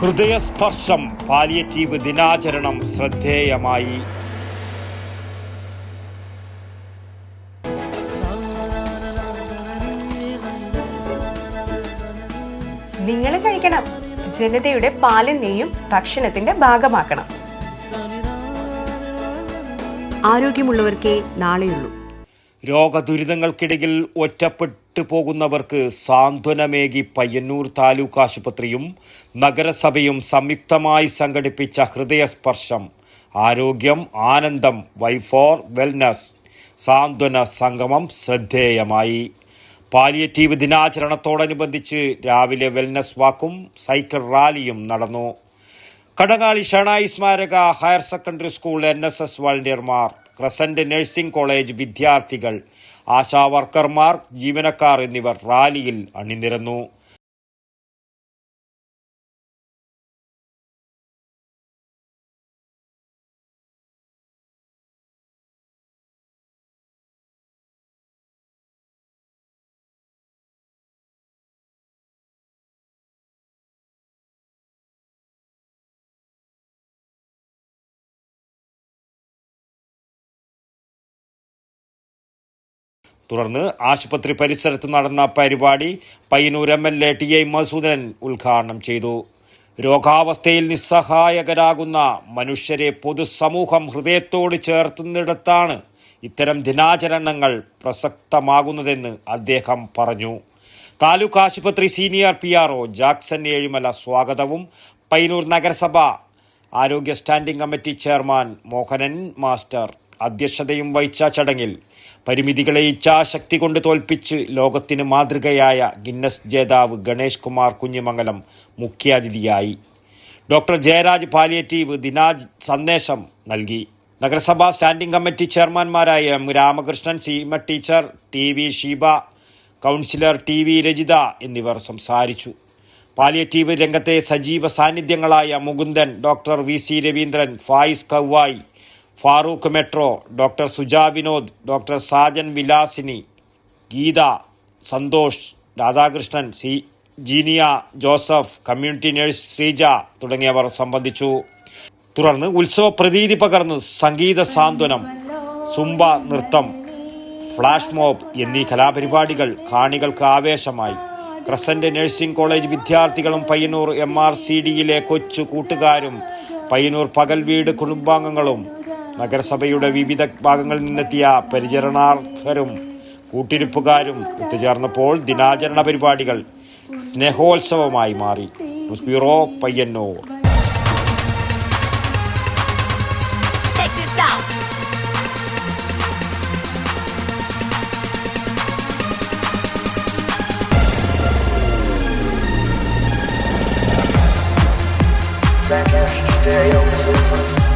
ഹൃദയസ്പർശം palliative ദിനാചരണം ശ്രദ്ധേയമായി. നിങ്ങൾ കഴിക്കണം. ജനതയുടെ പാലും നെയ്യും ഭക്ഷണത്തിന്റെ ഭാഗമാക്കണം. ആരോഗ്യമുള്ളവർക്കേ നാളെയുള്ളൂ. രോഗദുരിതങ്ങൾക്കിടയിൽ ഒറ്റപ്പെട്ടു പോകുന്നവർക്ക് സാന്ത്വനമേകി പയ്യന്നൂർ താലൂക്ക് ആശുപത്രിയും നഗരസഭയും സംയുക്തമായി സംഘടിപ്പിച്ച ഹൃദയസ്പർശം ആരോഗ്യം ആനന്ദം വൈഫോർ വെൽനസ് സാന്ത്വന സംഗമം ശ്രദ്ധേയമായി. പാലിയേറ്റീവ് ദിനാചരണത്തോടനുബന്ധിച്ച് രാവിലെ വെൽനസ് വാക്കും സൈക്കിൾ റാലിയും നടന്നു. കടങ്ങാളി ഷണായി സ്മാരക higher secondary school N S S വളണ്ടിയർമാർ crescent nursing college വിദ്യാർത്ഥികൾ ആശാ വർക്കർമാർ ജീവനക്കാർ എന്നിവർ റാലിയിൽ അണിനിരന്നു. തുടർന്ന് ആശുപത്രി പരിസരത്ത് നടന്ന പരിപാടി Payyanur M L A T I Madhusoodanan ഉദ്ഘാടനം ചെയ്തു. രോഗാവസ്ഥയിൽ നിസ്സഹായകരാകുന്ന മനുഷ്യരെ പൊതുസമൂഹം ഹൃദയത്തോട് ചേർത്തുന്നിടത്താണ് ഇത്തരം ദിനാചരണങ്ങൾ പ്രസക്തമാകുന്നതെന്ന് അദ്ദേഹം പറഞ്ഞു. താലൂക്ക് ആശുപത്രി senior P R O Jackson Ezhimala സ്വാഗതവും പയ്യന്നൂർ നഗരസഭ ആരോഗ്യ standing committee chairman Mohanan master അധ്യക്ഷതയും വഹിച്ച ചടങ്ങിൽ പരിമിതികളെ ഇച്ഛാശക്തി കൊണ്ട് തോൽപ്പിച്ച് ലോകത്തിന് മാതൃകയായ ഗിന്നസ് ജേതാവ് ഗണേഷ് കുമാർ കുഞ്ഞിമംഗലം മുഖ്യാതിഥിയായി. ഡോക്ടർ ജയരാജ് പാലിയേറ്റീവ് ദിനാജ് സന്ദേശം നൽകി. നഗരസഭാ standing committee ചെയർമാൻമാരായ M Ramakrishnan Seema teacher T V Sheeba councillor T V Rajitha എന്നിവർ സംസാരിച്ചു. പാലിയേറ്റീവ് രംഗത്തെ സജീവ സാന്നിധ്യങ്ങളായ Mukundan doctor V C Raveendran Fayis Kavvayi Farooq metro doctor Suja Vinod doctor Sajan Vilasini Geetha Santhosh Radhakrishnan C Jeenia Joseph community nurse Sreeja തുടങ്ങിയവർ സംബന്ധിച്ചു. തുടർന്ന് ഉത്സവ പ്രതീതി പകർന്ന് സംഗീത സാന്ത്വനം സുംബ നൃത്തം ഫ്ലാഷ് മോബ് എന്നീ കലാപരിപാടികൾ കാണികൾക്ക് ആവേശമായി. ക്രസന്റ് നഴ്സിംഗ് കോളേജ് വിദ്യാർത്ഥികളും പയ്യന്നൂർ എം ആർ സി ഡിയിലെ കൊച്ചു കൂട്ടുകാരും പയ്യന്നൂർ പകൽ വീട് കുടുംബാംഗങ്ങളും നഗരസഭയുടെ വിവിധ ഭാഗങ്ങളിൽ നിന്നെത്തിയ പരിചരണാർഹരും കൂട്ടിരിപ്പുകാരും ഒത്തുചേർന്നപ്പോൾ ദിനാചരണ പരിപാടികൾ സ്നേഹോത്സവമായി മാറി bureau Payyanur. Stereo resistance.